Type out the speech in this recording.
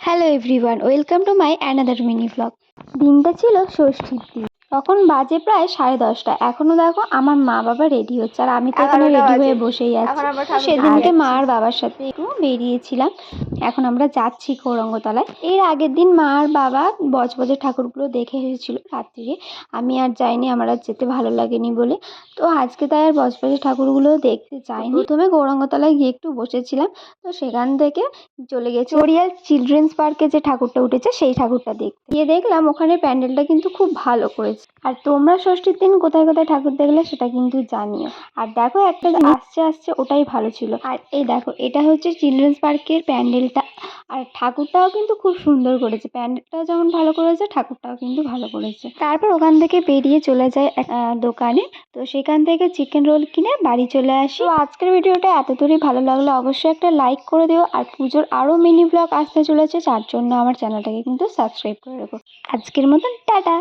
Hello everyone welcome to my another mini blog দিনটা ছিল ষষ্ঠীর দিন। তখন বাজে প্রায় সাড়ে দশটা। এখনও দেখো আমার মা বাবা রেডি হচ্ছে আর আমি তো এখানে রেডি হয়ে বসেই আছি। সেদিনকে মা আর বাবার সাথে একটু বেরিয়েছিলাম। এখন আমরা যাচ্ছি গৌরঙ্গতলায়। এর আগের দিন মা আর বাবা বজবজের ঠাকুরগুলো দেখে এসেছিল রাত্রিরে। আমি আর যাইনি, আমার আর যেতে ভালো লাগেনি বলে। তো আজকে তাই আর বজবজের ঠাকুরগুলো দেখতে চাইনি প্রথমে গৌরাঙ্গতলায় গিয়ে একটু বসেছিলাম। তো সেখান থেকে চলে গেছি। ওরিয়াল চিলড্রেন্স পার্কে যে ঠাকুরটা উঠেছে, সেই ঠাকুরটা দেখতে। গিয়ে দেখলাম ওখানে প্যান্ডেলটা কিন্তু খুব ভালো করেছে। আর তোমরা ষষ্ঠীর দিন কোথায় কোথায় ঠাকুর দেখলে সেটা কিন্তু জানিও। আর দেখো একটা আসছে আসছে, ওটাই ভালো ছিল। আর এই দেখো, এটা হচ্ছে চিলড্রেন্স পার্কের প্যান্ডেলটা। আর ঠাকুরটাও কিন্তু খুব সুন্দর করেছে। প্যান্ডেলটাও যেমন ভালো করেছে, ঠাকুরটাও কিন্তু ভালো করেছে। তারপর ওখান থেকে বেরিয়ে চলে যায় দোকানে। তো সেখান থেকে চিকেন রোল কিনে বাড়ি চলে আসি। আজকের ভিডিওটা এত দূরই ভালো লাগল অবশ্যই একটা লাইক করে দিও। আর পুজোর আরও মিনি ব্লগ আসতে চলেছে। যার জন্য আমার চ্যানেলটাকে কিন্তু সাবস্ক্রাইব করে রেখো। আজকের মতন টাটা!